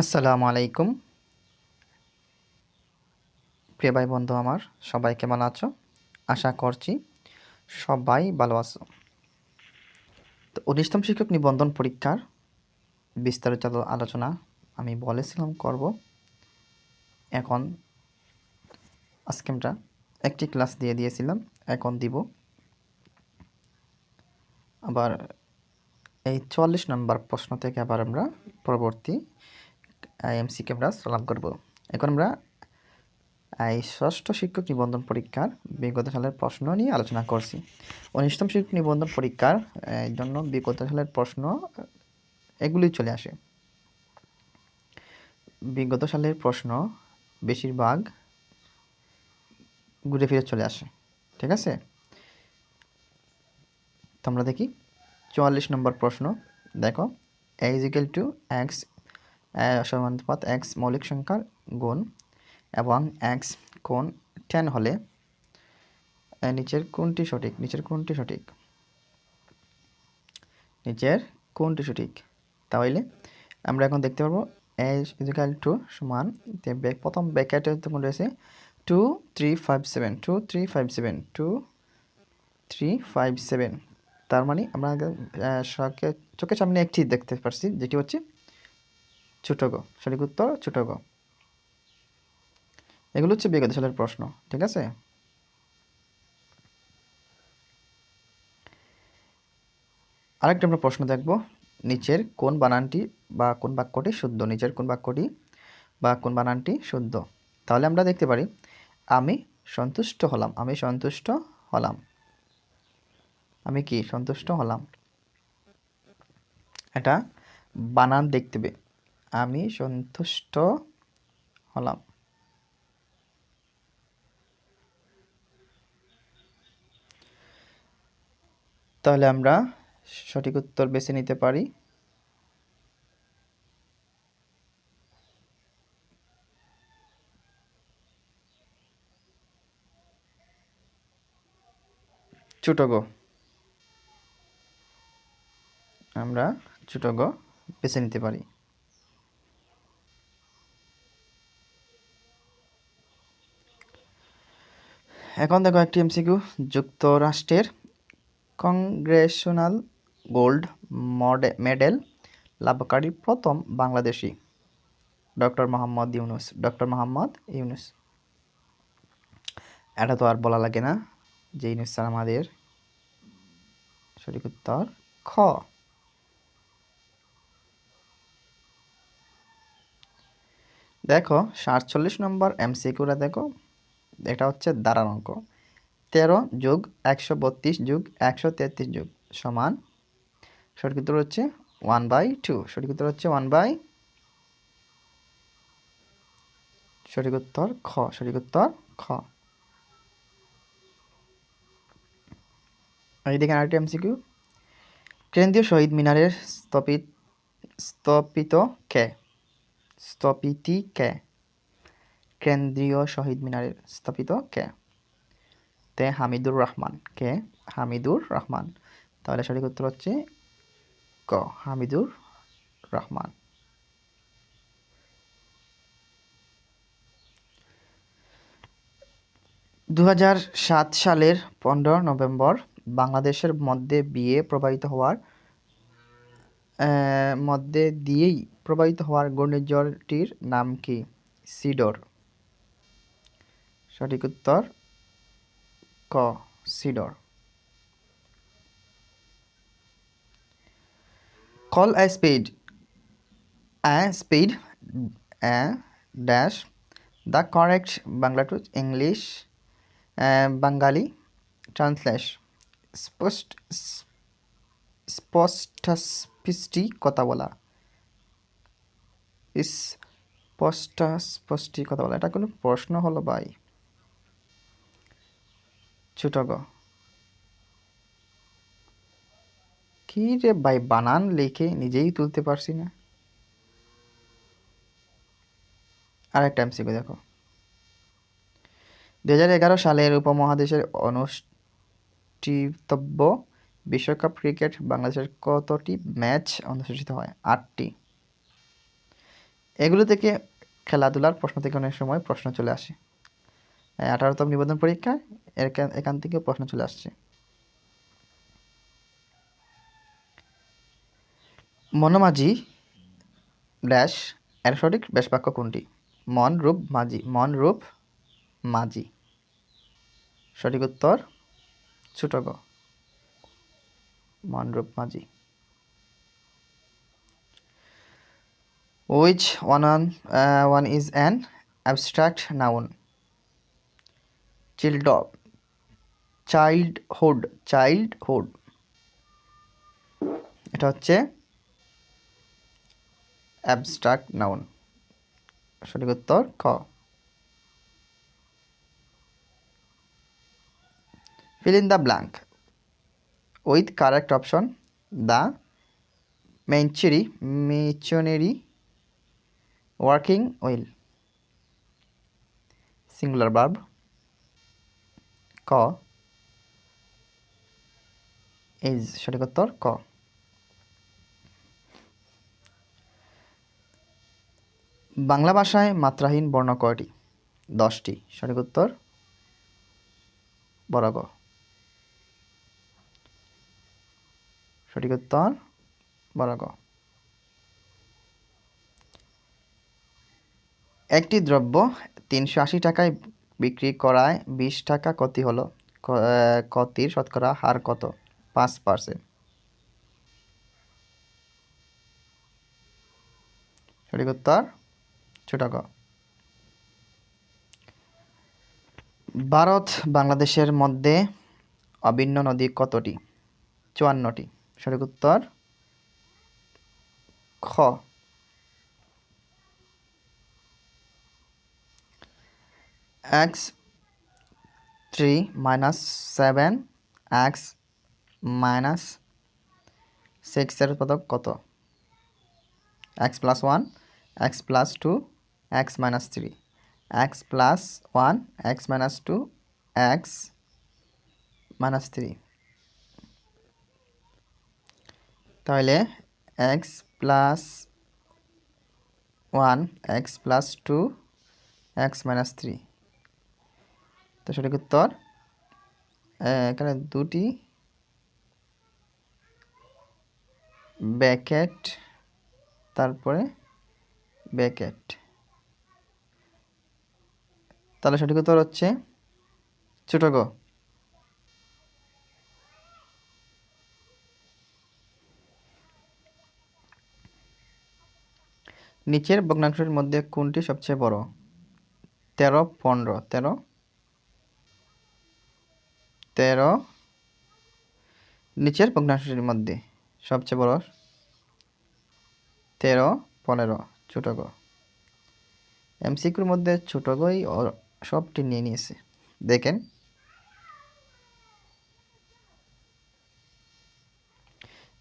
আসসালামু আলাইকুম। প্রিয় ভাই বন্ধু আমার, সবাই কেমন আছো? আশা করছি সবাই ভালো আছো। তো উনিশতম শিক্ষক নিবন্ধন পরীক্ষার বিস্তারিত আলোচনা আমি বলেছিলাম, করব। এখন আজকে আমরা একটি ক্লাস দিয়ে দিয়েছিলাম, এখন দিব। আবার এই চুয়াল্লিশ নম্বর প্রশ্ন থেকে আবার আমরা পরবর্তী এমসিকে আমরা সলভ করব। এখন আমরা এই ষষ্ঠ শিক্ষক নিবন্ধন পরীক্ষার বিগত সালের প্রশ্ন নিয়ে আলোচনা করছি। উনিশতম শিক্ষক নিবন্ধন পরীক্ষার জন্য বিগত সালের প্রশ্ন এগুলি চলে আসে। বিগত সালের প্রশ্ন বেশিরভাগ ঘুরে ফিরে চলে আসে, ঠিক আছে? তো আমরা দেখি, চুয়াল্লিশ নম্বর প্রশ্ন, দেখো ইজিক্যাল টু এক্স সমানুপাত এক্স মৌলিক সংখ্যার গুণ এবং এক্স কোণ টেন হলে নিচের কোনটি সঠিক, নিচের কোনটি সঠিক। নিচের কোনটি সঠিক। তাহলে আমরা এখন দেখতে পারব এজ ইজিক্যাল টু সমান প্রথম ব্যাকেটে তখন রয়েছে two three five seven two three five seven two three five seven তার মানে আমরা চোখের সামনে একটি দেখতে পারছি, যেটি হচ্ছে ছোট সঠিক উত্তর ছোট এগুলো হচ্ছে বিগত সালের প্রশ্ন, ঠিক আছে? আরেকটা আমরা প্রশ্ন দেখব, নিচের কোন বানানটি বা কোন বাক্যটি শুদ্ধ? নিচের কোন বাক্যটি বা কোন বানানটি শুদ্ধ? তাহলে আমরা দেখতে পারি, আমি সন্তুষ্ট হলাম, আমি সন্তুষ্ট হলাম। আমি কি সন্তুষ্ট হলাম? এটা বানান দেখতে আমি সন্তুষ্ট হলাম। তাহলে আমরা সঠিক উত্তর বেছে নিতে পারি। ছোট গো আমরা ছোট গ বেছে নিতে পারি। এখন দেখো একটি এমসিকিউ, যুক্তরাষ্ট্রের কংগ্রেশনাল গোল্ড মডে মেডেল লাভকারী প্রথম বাংলাদেশি ডক্টর মোহাম্মদ ইউনুস ডক্টর মোহাম্মদ ইউনুস। এটা তো আর বলা লাগে না যে ইউনুস স্যার আমাদের সঠিক উত্তর খ। দেখো, সাতচল্লিশ নম্বর এমসিকিউরা দেখো। এটা হচ্ছে দাঁড়ান অঙ্ক। তেরো যোগ একশো বত্রিশ যোগ একশো তেত্রিশ যোগ সমান, সঠিক উত্তর হচ্ছে ওয়ান বাই টু সঠিক উত্তর হচ্ছে ওয়ান বাই সঠিক উত্তর খ, সঠিক উত্তর খ। এই দেখেন আরেকটি এমসিকিউ কেন্দ্রীয় শহীদ মিনারের স্থপিত স্থপিত কে? স্থপিতি কে? কেন্দ্রীয় শহীদ মিনারে স্থাপিত কে? তে হামিদুর রহমান। কে? হামিদুর রহমান। তাহলে সঠিক উত্তর হচ্ছে ক, হামিদুর রহমান। দু হাজার সাত সালের পনেরো নভেম্বর বাংলাদেশের মধ্যে বিয়ে প্রবাহিত হওয়ার মধ্যে দিয়েই প্রবাহিত হওয়ার ঘূর্ণিঝড়টির নাম কি? সিডর। সঠিক উত্তর ক, Sidr. Call a speed a speed a dash, the correct Bangla to English Bengali translation. স্পষ্ট স্পষ্টাস্পৃষ্টি কথা বলা। স্পষ্টাস্পষ্টি কথা বলা। এটা কোনো প্রশ্ন হলো ভাই। ছোট গ কি রে ভাই, বানান লিখে নিজেই তুলতে পারছি না। আরেকটা এমসিকিউ দেখো। দু এগারো সালের উপমহাদেশের অনুষ্ঠিতব্য বিশ্বকাপ ক্রিকেট বাংলাদেশের কতটি ম্যাচ অনুষ্ঠিত হয়? আটটি। এগুলো থেকে খেলাধুলার প্রশ্ন থেকে অনেক সময় প্রশ্ন চলে আসে। আঠারোতম নিবন্ধন পরীক্ষা এখান থেকে প্রশ্ন চলে আসছে। মনোমাঝি ড্যাশ এর সঠিক বেশ বাক্য কোনটি? মন রূপ মাঝি মন রূপ মাঝি। সঠিক উত্তর ছোট মন Rup Majhi. which one one is an is an child childhood childhood এটা হচ্ছে অ্যাবস্ট্রাক্ট নাউন সঠিক উত্তর খ fill in the blank with correct option the machinery machinery working well singular verb ক ইজ সঠিক উত্তর ক। বাংলা ভাষায় মাত্রাহীন বর্ণ কয়টি? দশটি। সঠিক উত্তর? বড় গ। সঠিক উত্তর? বড় গ। একটি দ্রব্য তিনশো আশি টাকায় বিক্রি করায় বিশ টাকা ক্ষতি হলো। ক্ষতির শতকরা হার কত? পাঁচ পার্সেন্ট সঠিক উত্তর? ছোট গ ভারত বাংলাদেশের মধ্যে অভিন্ন নদী কতটি? চুয়ান্নটি। সঠিক উত্তর? খ। X three minus seven x minus সিক্সের উৎপাদক কত? X plus one x plus two x minus three x plus one x minus two x minus three তাহলে x plus one x plus two x minus three তো সঠিক উত্তর এখানে দুটি bracket, তারপরে ব্যাকেট। তাহলে সঠিক উত্তর হচ্ছে? ছোট গ। নিচের ভগ্নাংশের মধ্যে কোনটি সবচেয়ে বড়? তেরো, পনেরো। তেরো? তেরো। নিচের ভগ্নাংশের মধ্যে সবচেয়ে বড় তেরো, পনেরো, ছোট গ। এমসিকিউর মধ্যে ছোট ও সবটি নিয়ে নিয়েছে। দেখেন।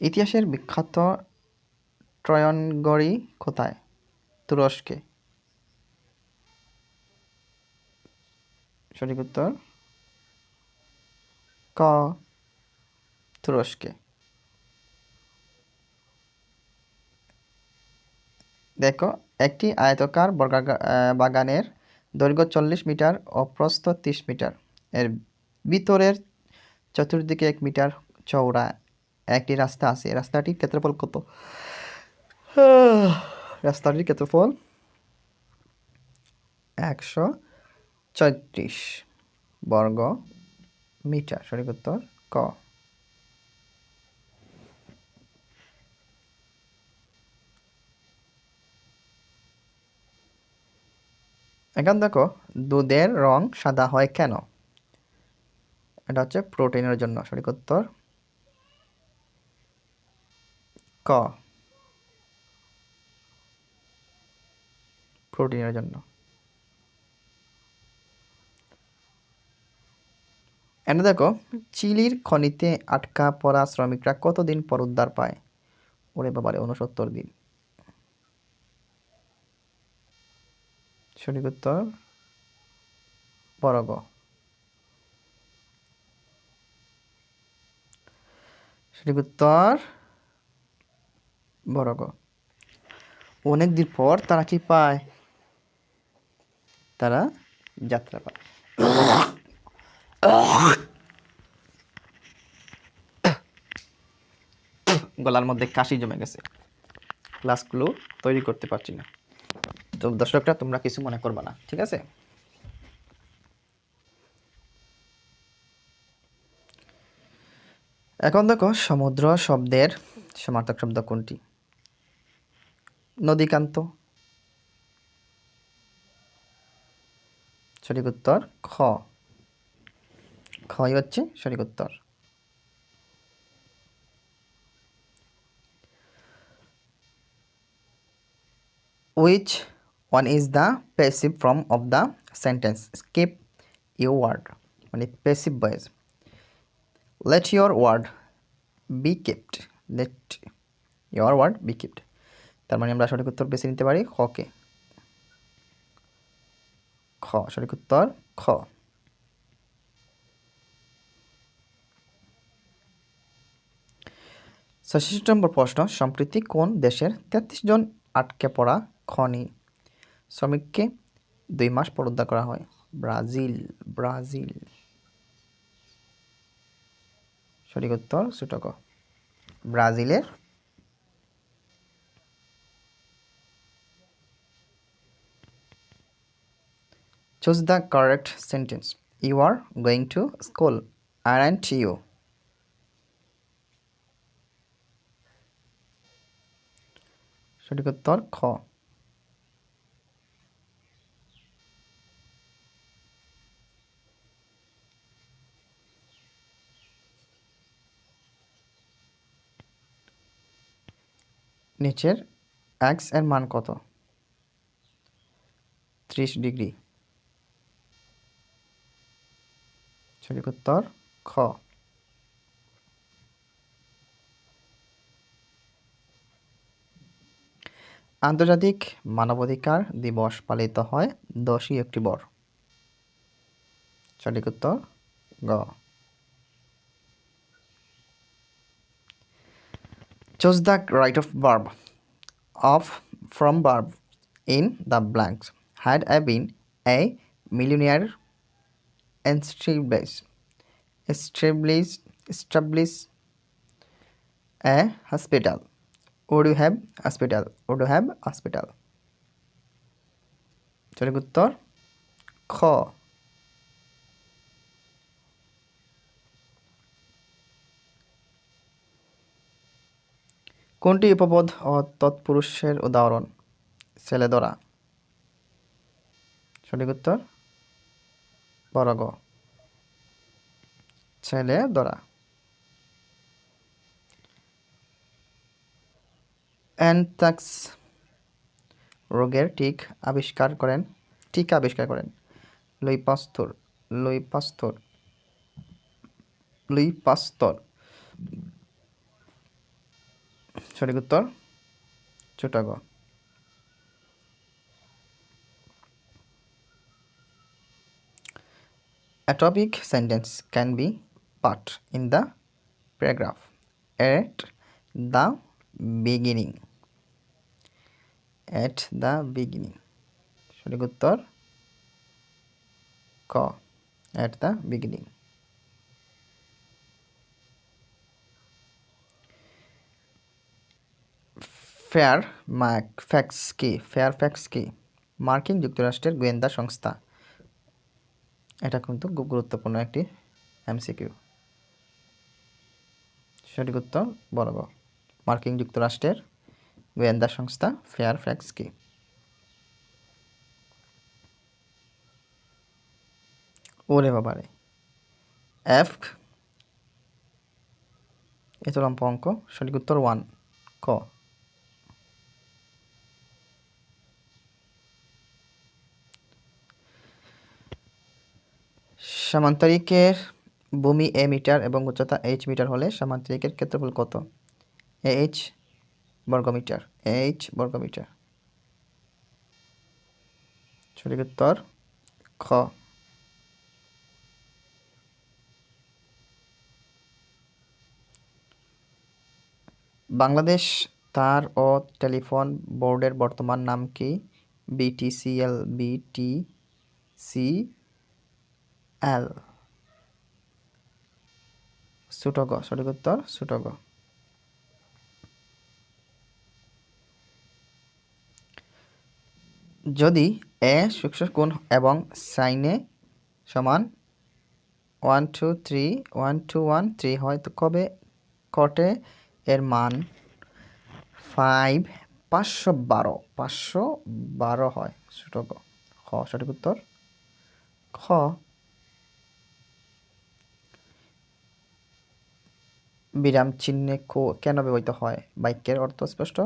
ইতিহাসের বিখ্যাত ট্রয়নগড়ি কোথায়? তুরস্কে। সঠিক উত্তর? ক তুরস্কে দেখো, একটি আয়তকার বাগানের দৈর্ঘ্য চল্লিশ মিটার ও প্রস্থ তিরিশ মিটার। এর ভিতরের চতুর্দিকে এক মিটার চওড়া একটি রাস্তা আছে। রাস্তাটির ক্ষেত্রফল কত? রাস্তাটির ক্ষেত্রফল একশো ছয়ত্রিশ বর্গ মিটার, সঠিক উত্তর ক। এখন দেখো, দুধের রং সাদা হয় কেন? এটা হচ্ছে প্রোটিনের জন্য, সঠিক উত্তর ক। প্রোটিনের জন্য। এনে দেখো, চিলির খনিতে আটকা পড়া শ্রমিকরা কতদিন পর উদ্ধার পায়? ওরে বাবারে উনসত্তর দিন। সঠিক উত্তর? বড় গ সঠিক উত্তর? বড় গ অনেক দিন পর তারা কি পায়? তারা যাত্রা পায়। গলার মধ্যে কাশি জমে গেছে। ক্লাসগুলো তৈরি করতে পারছি না। তো দর্শকরা, তোমরা কিছু মনে করবে না, ঠিক আছে? এখন দেখো সমুদ্র শব্দের সমার্থক শব্দ কোনটি? নদীকান্ত। সঠিক উত্তর খ। খই হচ্ছে সঠিক উত্তর। Which one is the passive form of the sentence skip your word মানে passive voice let your word be kept let your word be kept তার মানে আমরা সঠিক উত্তর বেছে নিতে পারি খকে খ সঠিক উত্তর খ ছষট্টি নম্বর প্রশ্ন সম্প্রতি কোন দেশের তেত্রিশ জন আটকে পড়া খনি। শ্রমিককে দুই মাস পর উদ্ধার করা হয়। Brazil Brazil. সঠিক উত্তর সুটক। ব্রাজিলের Choose the correct sentence. You are going to school, aren't you? সঠিক উত্তর খ। নিচের এক্সের মান কত? ত্রিশ ডিগ্রি। সঠিক উত্তর খ। আন্তর্জাতিক মানবাধিকার দিবস পালিত হয় দশই অক্টোবর। সঠিক উত্তর গ। Choose the right of verb of from verb in the blanks had I been a millionaire establish establish establish a hospital would you have hospital would you have hospital সঠিক উত্তর খ কোনটি উপপদ ও তৎপুরুষের উদাহরণ? ছেলেদরা সঠিক উত্তর? বর্গ। ছেলে দরা অ্যানথ্রাক্স রোগের টিক আবিষ্কার করেন, টিকা আবিষ্কার করেন। Louis Pasteur Louis Pasteur Louis Pasteur সঠিক উত্তর ছোটাগ A topic sentence can be put in the paragraph at the beginning. At the beginning. সঠিক উত্তর ক at the beginning. Fair fax কি ফেয়ার ফ্যাক্স কি মার্কিন যুক্তরাষ্ট্রের গোয়েন্দা সংস্থা। এটা কিন্তু খুব গুরুত্বপূর্ণ একটি এমসিকিউ। সঠিক উত্তর বর্গ মার্কিন যুক্তরাষ্ট্রের গোয়েন্দা সংস্থা ফেয়ার ফ্যাক্স কি ওরে বাবারে। এফ এত লম্প অঙ্ক সঠিক উত্তর ওয়ান, ক। সামান্তরিকের ভূমি এ মিটার এবং উচ্চতা এইচ মিটার হলে সামান্তরিকের ক্ষেত্রফল কত? এইচ বর্গমিটার এইচ বর্গমিটার। সঠিক উত্তর, খ। বাংলাদেশ তার ও টেলিফোন বোর্ডের বর্তমান নাম কি? বিটিসিএল বিটিসিএল ছোটগ সঠিক উত্তর ছোটগ যদি এ সূক্ষ্ম কোণ এবং সাইনে সমান one two three one two one three হয় তো কবে? কটে এর মান ফাইভ পাঁচশো বারো পাঁচশো বারো হয়। ছোট ক খ, সঠিক উত্তর? খ বিরাম চিহ্নে কেন ব্যবহৃত হয়? বাক্যের অর্থ স্পষ্ট?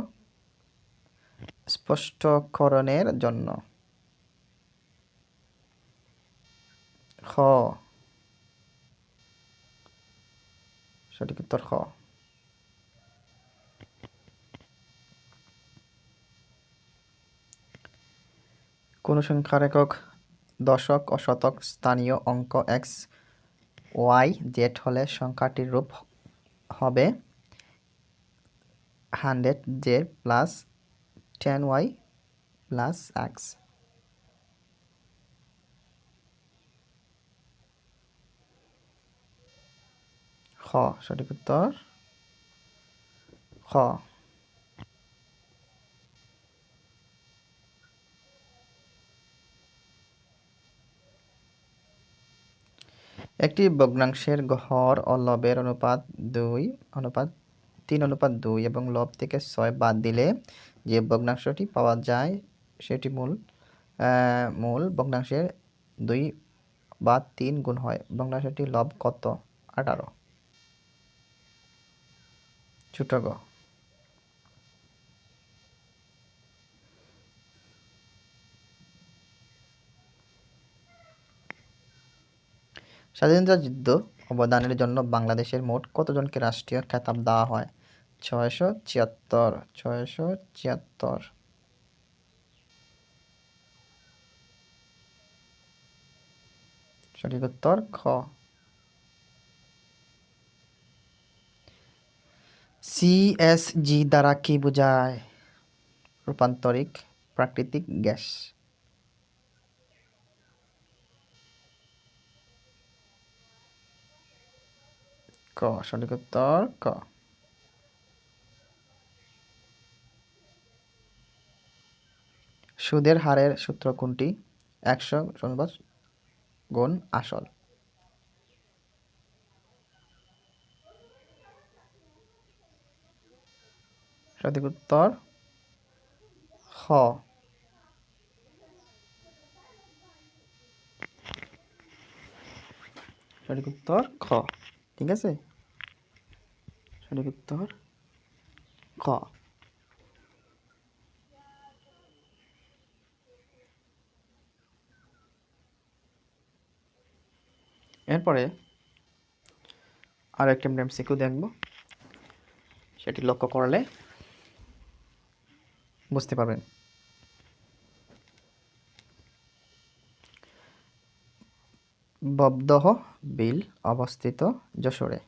স্পষ্টকরণের জন্য। খ সঠিক উত্তর খ কোন সংখ্যার একক দশক ও শতক স্থানীয় অঙ্ক এক্স, ওয়াই, জেড হলে সংখ্যাটির রূপ হবে hundred z plus ten y plus x. খ সঠিক উত্তর। খ একটি ভগ্নাংশের গড় ও লবের অনুপাত দুই, অনুপাত তিন, অনুপাত দুই এবং লব থেকে ছয় বাদ দিলে যে ভগ্নাংশটি পাওয়া যায় সেটি মূল মূল ভগ্নাংশের দুই বা তিন গুণ হয়। ভগ্নাংশটি লব কত? আঠারো। ছোট গ। স্বাধীনতা যুদ্ধ অবদানের জন্য বাংলাদেশের মোট কতজনকে রাষ্ট্রীয় খেতাব দেওয়া হয়? ছয়শো ছিয়াত্তর ছয়শো ছিয়াত্তর। সঠিক উত্তর খ। সিএসজি দ্বারা কি বোঝায়? রূপান্তরিক প্রাকৃতিক গ্যাস। ক, সঠিক উত্তর ক। সুদের হারের সূত্র কোনটি? একশো গুণ আসল। সঠিক উত্তর খ। সঠিক উত্তর খ। ঠিক আছে? সঠিক উত্তর খ। এরপরে আর একটা আমরা এমসিকিউ দেখব। সেটি লক্ষ্য করলে বুঝতে পারবেন। ববদহ বিল অবস্থিত যশোরে।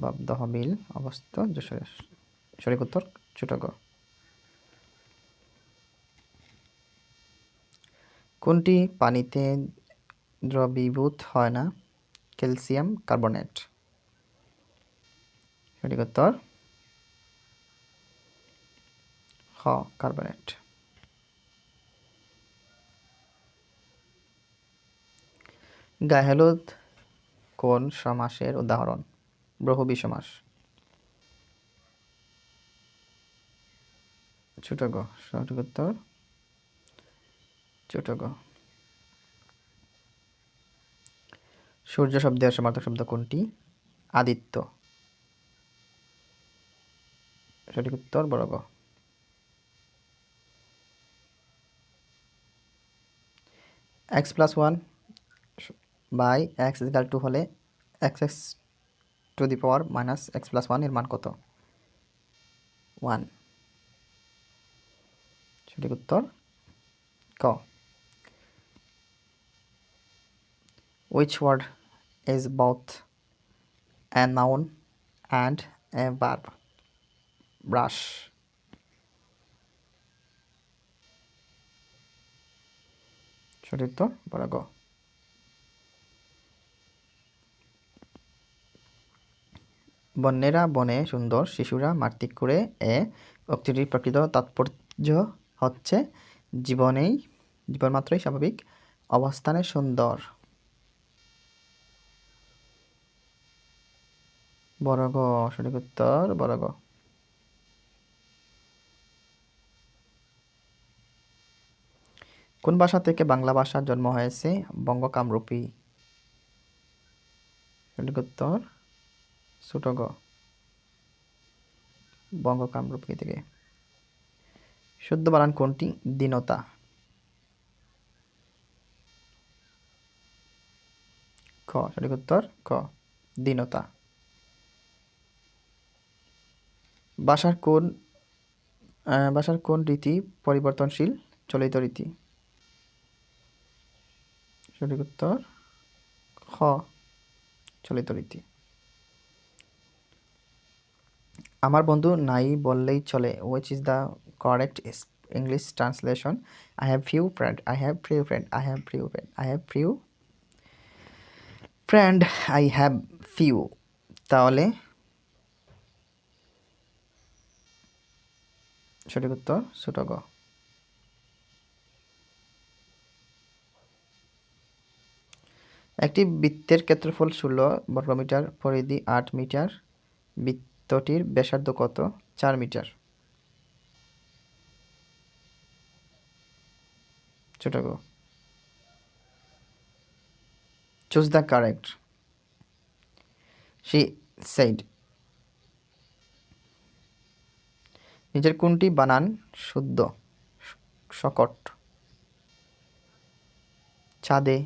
ববদহ বিল অবস্থিত যশোরে। সঠিক উত্তর ছোটগ কোনটি পানিতে দ্রবীভূত হয় না? Calcium carbonate. সঠিক উত্তর, হ, কার্বনেট। গায়ে কোন সমাসের উদাহরণ? বহুবী সমাস ছোট গ সূর্য শব্দের সমার্থক শব্দ কোনটি? আদিত্য। সঠিক উত্তর, বড় গ। X plus one by x equal two হলে x x two the power minus x plus ওয়ানের মান কত? ওয়ান। সঠিক উত্তর ক। Which word is both a noun and a verb? Brush সঠিক উত্তর বড় গ বন্যেরা, বনে সুন্দর, শিশুরা মার্তিক করে এ উক্তিটির প্রকৃত তাৎপর্য হচ্ছে জীবনেই, জীবন মাত্রই স্বাভাবিক, অবস্থানে সুন্দর। বড় গ, সঠিক উত্তর, বড় গ। কোন ভাষা থেকে বাংলা ভাষার জন্ম হয়েছে? বঙ্গ কামরূপী সঠিক উত্তর। ছোট গ বঙ্গ কামরূপী থেকে। শুদ্ধ বানান কোনটি? দীনতা। খ, সঠিক উত্তর? খ, দীনতা। ভাষার কোন ভাষার কোন রীতি পরিবর্তনশীল? চলিত রীতি। সঠিক উত্তর? খ, চলিত রীতি। আমার বন্ধু নাই বললেই চলে which is the correct English translation I have few friend I have few friend I have few friend I have few friend I have few তাহলে সঠিক উত্তর ছোট গ একটি বৃত্তের ক্ষেত্রফল ষোলো বর্গমিটার পরিধি আট মিটার বৃত্তটির ব্যাসার্ধ কত? চার মিটার। ছোট গো। Choose the correct she said নিজের কোনটি বানান শুদ্ধ? শকট। চাঁদে